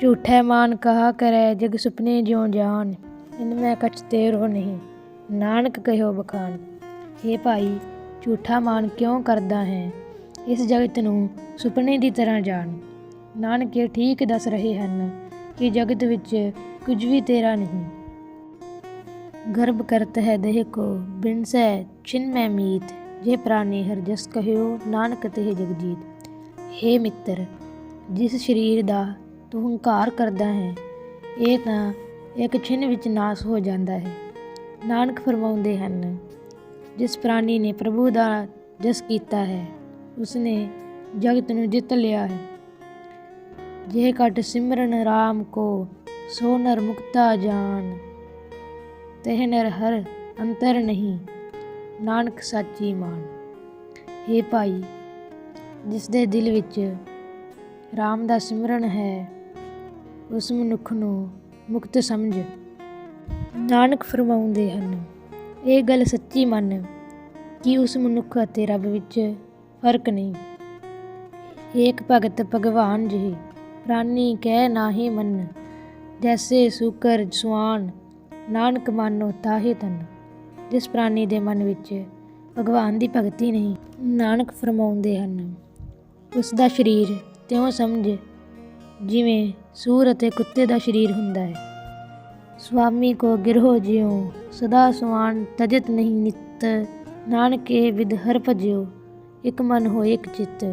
ਝੂਠੈ ਮਾਨ ਕਹਾ ਕਰੈ, ਜਗ ਸੁਪਨੇ ਜਿਉ ਜਾਨ। ਇਨ ਮੈਂ ਕਛ ਤੇਰੋ ਨਾਨਕ ਕਹਿਓ ਬਖਾਨ। हे ਭਾਈ, ਝੂਠਾ ਮਾਨ ਕਿਉਂ ਕਰਦਾ ਹੈ? ਇਸ ਜਗਤ ਨੂੰ ਸੁਪਨੇ ਦੀ ਤਰ੍ਹਾਂ ਜਾਣ। ਨਾਨਕ ਇਹ ਠੀਕ ਦੱਸ ਰਹੇ ਹਨ ਕਿ ਜਗਤ ਵਿੱਚ ਕੁਝ ਵੀ ਤੇਰਾ ਨਹੀਂ। ਗਰਭ ਕਰਤ ਹੈ ਦੇਹ ਕੋ ਬਿਨਸੈ ਛਿਨ ਮੈਂ ਮੀਤ। ਜੇ ਪ੍ਰਾਨੀ ਹਰ ਜਸ ਕਹਿਓ, ਨਾਨਕ ਤੇ ਜਗਜੀਤ। हे ਮਿੱਤਰ, ਜਿਸ ਸਰੀਰ ਦਾ ਤੂੰ ਹੰਕਾਰ ਕਰਦਾ ਹੈ। ਇਹ ਤਾਂ ਇੱਕ ਛਿਨ ਵਿੱਚ ਨਾਸ ਹੋ ਜਾਂਦਾ ਹੈ। ਨਾਨਕ ਫਰਮਾਉਂਦੇ ਹਨ, ਜਿਸ ਪ੍ਰਾਣੀ ਨੇ ਪ੍ਰਭੂ ਦਾ ਜਸ ਕੀਤਾ ਹੈ, ਉਸਨੇ ਜਗਤ ਨੂੰ ਜਿੱਤ ਲਿਆ ਹੈ। ਜੇ ਕਟ ਸਿਮਰਨ RAM ਕੋ, ਸੋ ਨਰ ਮੁਕਤਾ ਜਾਨ। ਤਹਿ ਨਰ ਹਰ ਅੰਤਰ ਨਹੀਂ, ਨਾਨਕ ਸਾਚੀ ਮਾਨ। हे ਭਾਈ ਜਿਸ ਦੇ ਦਿਲ ਵਿੱਚ RAM ਦਾ ਸਿਮਰਨ ਹੈ ਉਸ ਮਨੁੱਖ ਨੂੰ ਮੁਕਤ ਸਮਝ। ਨਾਨਕ ਫਰਮਾਉਂਦੇ ਹਨ, ਇਹ ਗੱਲ ਸੱਚੀ ਮੰਨ ਕਿ ਉਸ ਮਨੁੱਖ ਅਤੇ ਰੱਬ ਵਿੱਚ ਫ਼ਰਕ ਨਹੀਂ। ਏਕ ਭਗਤ ਭਗਵਾਨ ਜੀ ਪ੍ਰਾਨੀ ਕਹਿ ਨਾਹੀ ਮੰਨ, ਜੈਸੇ ਸੂਕਰ ਸੁਆਨ, ਨਾਨਕ ਮਾਨੋ ਤਾਹੇ ਤਨ। ਜਿਸ ਪ੍ਰਾਨੀ ਦੇ ਮਨ ਵਿੱਚ ਭਗਵਾਨ ਦੀ ਭਗਤੀ ਨਹੀਂ, ਨਾਨਕ ਫਰਮਾਉਂਦੇ ਹਨ, ਉਸ ਦਾ ਸਰੀਰ ਤਿਉਂ ਸਮਝ ਜਿਵੇਂ ਸੂਰ ਅਤੇ ਕੁੱਤੇ ਦਾ ਸਰੀਰ ਹੁੰਦਾ ਹੈ। ਸੁਆਮੀ ਕੋ ਗਿਰਹੋ ਜਿਉ, ਸਦਾ ਸੁਆਨ ਤਜਤ ਨਹੀਂ ਨਿਤ, ਨਾਨਕੇ ਵਿਦ ਹਰ ਭਜਿਓ ਇੱਕ ਮਨ ਹੋਏ ਇੱਕ ਚਿੱਤ।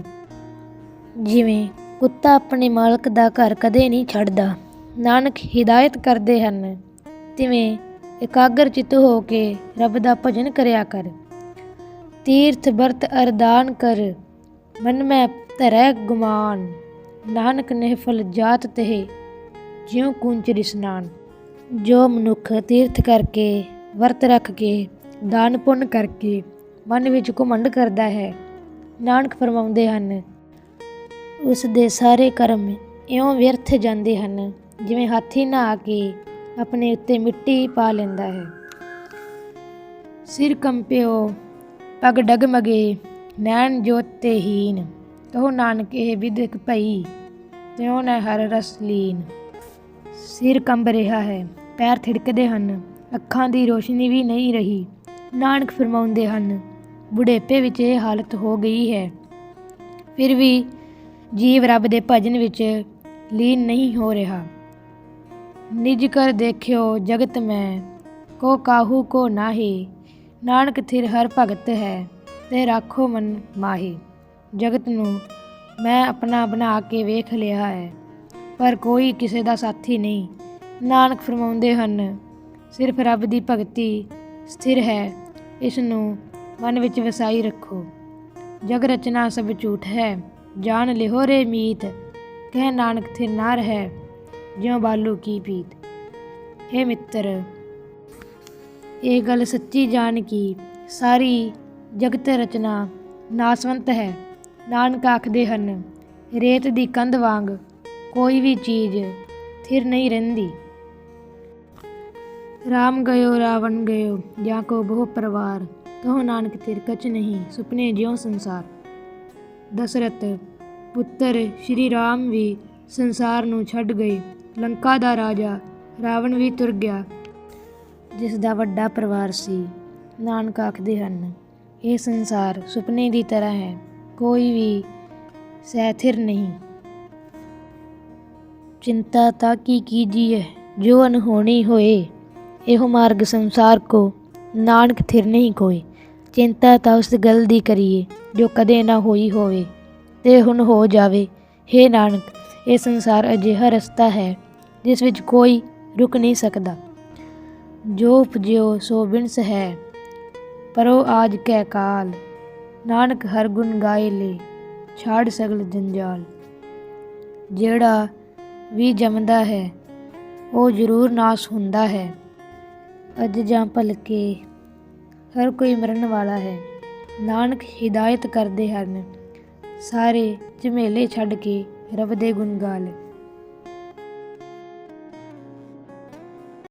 ਜਿਵੇਂ ਕੁੱਤਾ ਆਪਣੇ ਮਾਲਕ ਦਾ ਘਰ ਕਦੇ ਨਹੀਂ ਛੱਡਦਾ, ਨਾਨਕ ਹਿਦਾਇਤ ਕਰਦੇ ਹਨ, ਤਿਵੇਂ ਇਕਾਗਰ ਚਿੱਤ ਹੋ ਕੇ ਰੱਬ ਦਾ ਭਜਨ ਕਰਿਆ ਕਰ। ਤੀਰਥ ਵਰਤ ਅਰਦਾਨ ਕਰ, ਮਨ ਮੈਂ ਧਰੈ ਗੁਮਾਨ। ਨਾਨਕ ਨਿਹਫਲ ਜਾਤ ਤੇ ਜਿਉ ਕੁੰਚ ਰਿਸਨਾਨ। ਜੋ ਮਨੁੱਖ ਤੀਰਥ ਕਰਕੇ, ਵਰਤ ਰੱਖ ਕੇ, ਦਾਨ ਪੁੰਨ ਕਰਕੇ ਮਨ ਵਿੱਚ ਘੁਮੰਡ ਕਰਦਾ ਹੈ, ਨਾਨਕ ਫਰਮਾਉਂਦੇ ਹਨ, ਉਸ ਦੇ ਸਾਰੇ ਕਰਮ ਇਉਂ ਵਿਅਰਥ ਜਾਂਦੇ ਹਨ, ਜਿਵੇਂ ਹਾਥੀ ਨਹਾ ਕੇ ਆਪਣੇ ਉੱਤੇ ਮਿੱਟੀ ਪਾ ਲੈਂਦਾ ਹੈ। ਸਿਰ ਕੰਪਿਓ, ਪਗ ਡਗਮਗੇ, ਨੈਣ ਜੋਤ ਤੇ ਹੀਨ ਕਹੋ ਨਾਨਕ ਇਹ ਵਿਦਿਕ ਭਈ ਤਿਉ ਨ ਹਰ ਰਸ ਲੀਨ। ਸਿਰ ਕੰਬ ਰਿਹਾ ਹੈ, ਪੈਰ ਥਿੜਕਦੇ ਹਨ, ਅੱਖਾਂ ਦੀ ਰੋਸ਼ਨੀ ਵੀ ਨਹੀਂ ਰਹੀ। ਨਾਨਕ ਫਰਮਾਉਂਦੇ ਹਨ, ਬੁਢੇਪੇ ਵਿੱਚ ਇਹ ਹਾਲਤ ਹੋ ਗਈ ਹੈ। ਫਿਰ ਵੀ ਜੀਵ ਰੱਬ ਦੇ ਭਜਨ ਵਿੱਚ ਲੀਨ ਨਹੀਂ ਹੋ ਰਿਹਾ। ਨਿਜ ਕਰ ਦੇਖਿਓ ਜਗਤ ਮੈਂ, ਕੋ ਕਾਹੂ ਕੋ ਨਾਹੀ। ਨਾਨਕ ਥਿਰ ਹਰ ਭਗਤ ਹੈ, ਤੇ ਰਾਖੋ ਮਨ ਮਾਹੀ। ਜਗਤ ਨੂੰ ਮੈਂ ਆਪਣਾ ਬਣਾ ਕੇ ਵੇਖ ਲਿਆ ਹੈ, ਪਰ ਕੋਈ ਕਿਸੇ ਦਾ ਸਾਥੀ ਨਹੀਂ। ਨਾਨਕ ਫਰਮਾਉਂਦੇ ਹਨ, ਸਿਰਫ ਰੱਬ ਦੀ ਭਗਤੀ ਸਥਿਰ ਹੈ ਇਸ ਨੂੰ ਮਨ ਵਿੱਚ ਵਸਾਈ ਰੱਖੋ। ਜਗ ਰਚਨਾ ਸਭ ਝੂਠ ਹੈ ਜਾਣ ਲਿਹੋ ਰੇ ਮੀਤ, ਕਹਿ ਨਾਨਕ ਥਿਰ ਨਾ ਰਹਿ ਜਿਉ ਬਾਲੂ ਕੀ ਪੀਤ। हे ਮਿੱਤਰ, ਇਹ ਗੱਲ ਸੱਚੀ ਜਾਣ ਕੀ, ਸਾਰੀ ਜਗਤ ਰਚਨਾ ਨਾਸਵੰਤ ਹੈ। ਨਾਨਕ ਆਖਦੇ ਹਨ, ਰੇਤ ਦੀ ਕੰਧ ਵਾਂਗ ਕੋਈ ਵੀ ਚੀਜ਼ ਥਿਰ ਨਹੀਂ ਰਹਿੰਦੀ। ਰਾਮ ਗਇਓ, ਰਾਵਣ ਗਇਓ, ਜਾਂ ਕੋ ਬਹੁ ਪਰਿਵਾਰ ਕਹੋ ਨਾਨਕ ਤੇਰ ਕਛ ਨਹੀਂ, ਸੁਪਨੇ ਜਿਉ ਸੰਸਾਰ। ਦਸ਼ਰਥ, ਪੁੱਤਰ, ਸ਼੍ਰੀ ਰਾਮ ਵੀ ਸੰਸਾਰ ਨੂੰ ਛੱਡ ਗਏ। ਲੰਕਾ ਦਾ ਰਾਜਾ, ਰਾਵਣ ਵੀ ਤੁਰ ਗਿਆ। ਜਿਸ ਦਾ ਵੱਡਾ ਪਰਿਵਾਰ ਸੀ, ਨਾਨਕ ਆਖਦੇ ਹਨ, ਇਹ ਸੰਸਾਰ ਸੁਪਨੇ ਦੀ ਤਰ੍ਹਾਂ ਹੈ। ਕੋਈ ਵੀ ਸੈਥਿਰ ਨਹੀਂ। ਚਿੰਤਾ ਤਾਂ ਕੀ ਕੀਜੀਏ, ਜੋ ਅਨਹੋਣੀ ਹੋਏ, ਇਹੋ ਮਾਰਗ ਸੰਸਾਰ ਕੋ ਨਾਨਕ ਥਿਰ ਨਹੀਂ ਕੋਈ। ਚਿੰਤਾ ਤਾਂ ਉਸ ਗੱਲ ਦੀ ਕਰੀਏ, ਜੋ ਕਦੇ ਨਾ ਹੋਈ ਹੋਵੇ, ਤੇ ਹੁਣ ਹੋ ਜਾਵੇ। हे ਨਾਨਕ, ਇਹ ਸੰਸਾਰ ਅਜਿਹਾ ਰਸਤਾ ਹੈ, ਜਿਸ ਵਿੱਚ ਕੋਈ ਰੁਕ ਨਹੀਂ ਸਕਦਾ। ਜੋ ਉਪਜਿਓ ਸੋ ਬਿਨਸ ਹੈ, ਪਰੋ ਆਜ ਕੈ ਕਾਲ। ਨਾਨਕ ਹਰ ਗੁਣ ਗਾਏ ਲੇ, ਛਾੜ ਸਗਲ ਜੰਜਾਲ। ਜਿਹੜਾ ਵੀ ਜੰਮਦਾ ਹੈ, ਉਹ ਜ਼ਰੂਰ ਨਾਸ ਹੁੰਦਾ ਹੈ। ਅੱਜ ਜਾਂ ਭਲਕੇ ਹਰ ਕੋਈ ਮਰਨ ਵਾਲਾ ਹੈ। ਨਾਨਕ ਹਿਦਾਇਤ ਕਰਦੇ ਹਨ, ਸਾਰੇ ਝਮੇਲੇ ਛੱਡ ਕੇ ਰੱਬ ਦੇ ਗੁਣ ਗਾ ਲੈ